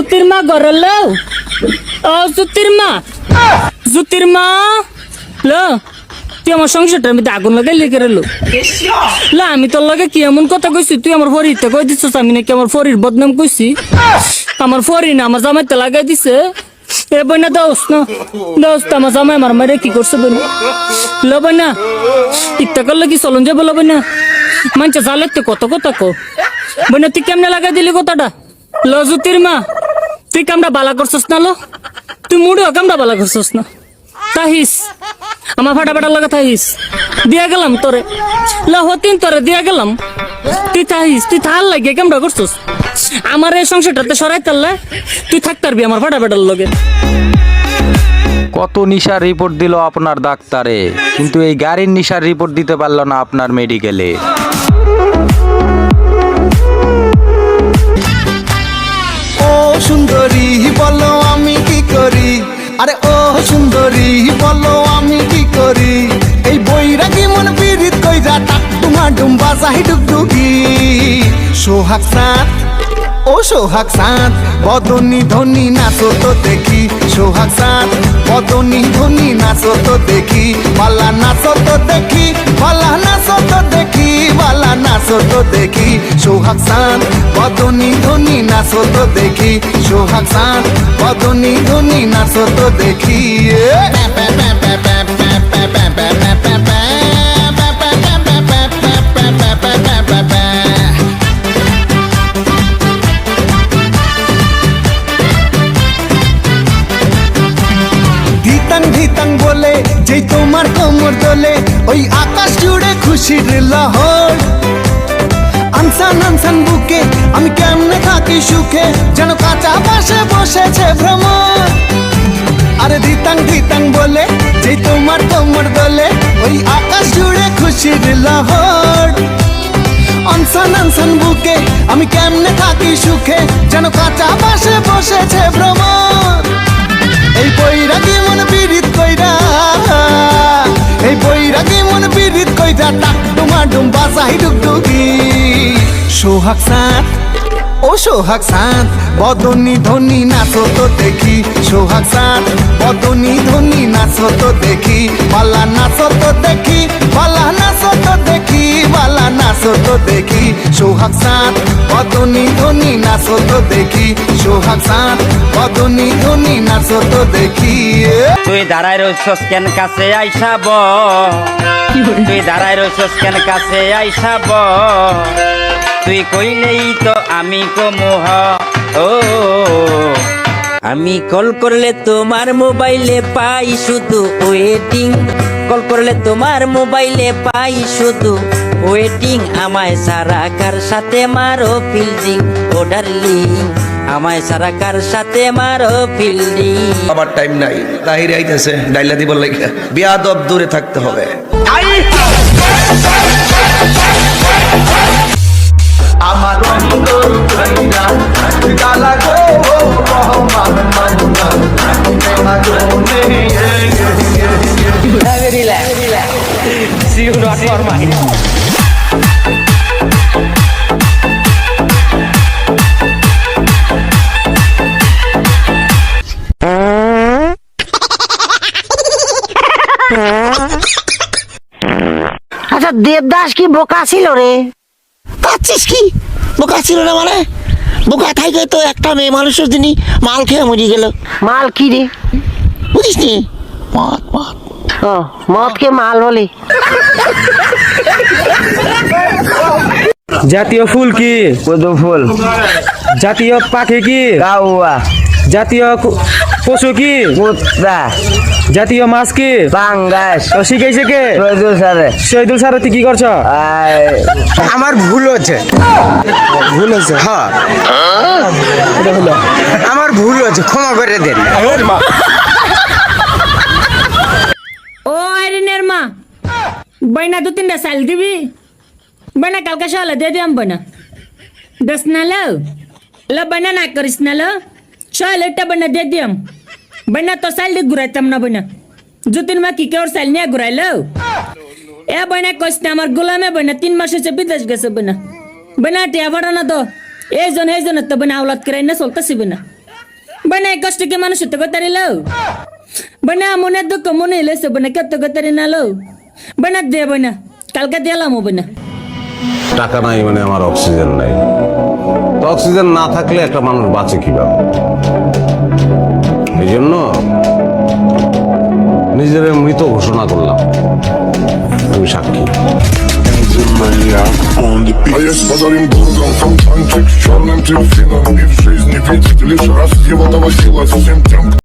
জুতির মা ঘরে লও ও, জুতির মা। জুতির মা। ল, তুই আমার সংসারটার মধ্যে আগুন লাগাই লিখে রেলো লা, আমি তোর লগে কি এমন কথা কইছি? তুই আমার ফরিতে কই দিছিস? আমি নাকি আমার ফরির বদনাম কইছি। আমার ফরি না, আমার জামাইতে লাগাই দিছে। এ বইনা দোস না দোস আমার জামাই আমার মারে কি করছে বইনা? লো বইনা ইত্যা করলে কি চলন যাব লো বইনা? মানছে জালে তুই কত কথা কো? বইনা, তুই কেমনে লাগাই দিলি কথাটা? লো, জুতির মা। তুই কামটা বালা করছস না, লো? তুই মুড়িও কামটা বালা করছস না। তাহিস, আমার ফাটা ফাটা লাগা থাহিস দিয়া গেলাম তোরে। লা হতিন তোরে দিয়া গেলাম। তুই থাহিস তুই থাল লাগে কেমটা করছস। আমার এই সংসারটাতে সরাই তাল্লে তুই থাকতারবি আমার ফাটা ফাটার লগে। কত নিশার রিপোর্ট দিল আপনার ডাক্তারে, কিন্তু এই গাড়ির নিশার রিপোর্ট দিতে পারল না আপনার মেডিকেলে সুন্দরী, বলো আমি কি করি? আরে ও সুন্দরী, বলো আমি কি করি? এই বৈরাগী মন পীড়িত কইরা টাক টুমা ডুম্বা চাহি ডুগডুগি। সোহাগ সাত, ও সোহাগ সাত, বদনি ধনি নাচো তো দেখি। সোহাগ সাত, বদনি ধনি নাচো তো দেখি। পালা নাচো তো দেখি পালা নাচো তো দেখি পালা নাচো তো দেখি। সোহাগ সাত, বদনি নাচো তো দেখি, সোহাগ সাত বদনি ধনি নাচো তো দেখি বলে, যেই তোমার কোমর দোলে, ওই আকাশ জুড়ে খুশির লহর। আনসান আনসান বুকে। আমি কেমনে থাকি সুখে? যেন কাঁচা পাশে বসেছে আরে বলে তোমার কোমর দোলে, ওই আকাশ জুড়ে খুশির লহর। আনসান আনসান বুকে, আমি কেমনে থাকি সুখে? যেন কাঁচা পাশে বসেছে এই বৈরাগী মন পীড়িত কইরা, এই বৈরাগী মন পীড়িত কইরা, টাক ডুমা ডুম্বা চাহি ডুগডুগি সোহাগ সাত। ও সোহাগ সাত বদনি ধনি নাচো তো দেখি। সোহাগ সাত বদনি ধনি নাচো তো দেখি। পালা নাচো তো দেখি পালা নাচো তো দেখি পালা নাচো তো দেখি। সোহাগ সাত বদনি ধনি নাচো তো দেখি। সোহাগ সাত বদনি ধনি নাচো তো দেখি। তুই দাঁড়ায় রইছস কেন কাছে আইসাব তুই দাঁড়ায় রইছস কেন কাছে আইসাব তুই কইলেই তো আমি কমুহ ও আমি কল করলে তোমার মোবাইলে পাই শুধু ওয়েটিং। কল করলে তোমার মোবাইলে পাই শুধু ওয়েটিং। আমায় সারা কার সাথে মারো ফিল্ডিং ও ডার্লিং আমায় সারা কার সাথে মারো ফিল্ডিং আমার টাইম নাই। তাহিরে আইতেছে ডাইলা দিব লাগে। বিয়াদব দূরে থাকতে হবে। আচ্ছা দেবদাস কি বোকা ছিল রে? পাচ্ছিস কি? বোকা ছিল না মানে? বোকা থাকে তো একটা মেয়ে মানুষের দিনই মাল খেয়ে মরি গেল। মাল কি রে? বুঝিস নি? মদ মদ। ও মদকে মাল বলে। জাতীয় ফুল কি? কদম ফুল। জাতীয় পাখি কি? কাউয়া। জাতীয় পশু কি? কুত্তা। জাতীয় মাছ কি? পাঙ্গাস। তো শিখাইছে কে? রইদুল সারে শহীদুল স্যার তুই কি করছ? আমার ভুল হচ্ছে। ভুল হচ্ছে হ্যাঁ। আমার ভুল হচ্ছে ক্ষমা করে দেন। ও আইরিনের মা বইনা দু তিনটা সাল দিবি? বইনা কালকে সকালে দিয়ে দিলাম বইনা দশ না লো লো বইনা না করিস না লো সকালে একটা বইনা দিয়ে দিলাম বইনা তো সাল দিয়ে ঘুরাইতাম না বইনা যুতিন মা কি কেউ সাল নিয়ে ঘুরাইলো এ বইনা কইস না আমার গোলামে বইনা তিন মাস হচ্ছে বিদেশ গেছে বইনা বইনা টিয়া ভাড়া না তো এই জন এই জনের তো বনে আওলাদ করে না চলতেছি বনে এক কষ্ট কি মানুষ তো গতারি লো বনে মনে দুঃখ মনে এলেছে বনে কত গতারি না লো বনে দে বনে কালকে দিলাম বনে টাকা নাই মানে আমার অক্সিজেন নাই তো অক্সিজেন না থাকলে একটা মানুষ বাঁচে কিভাবে এই জন্য নিজের মৃত ঘোষণা করলাম আমি সাক্ষী А я с подарим бургом фонтанчик с черным дельфином И в жизни видеть лишь раз его доводилось всем тем, кто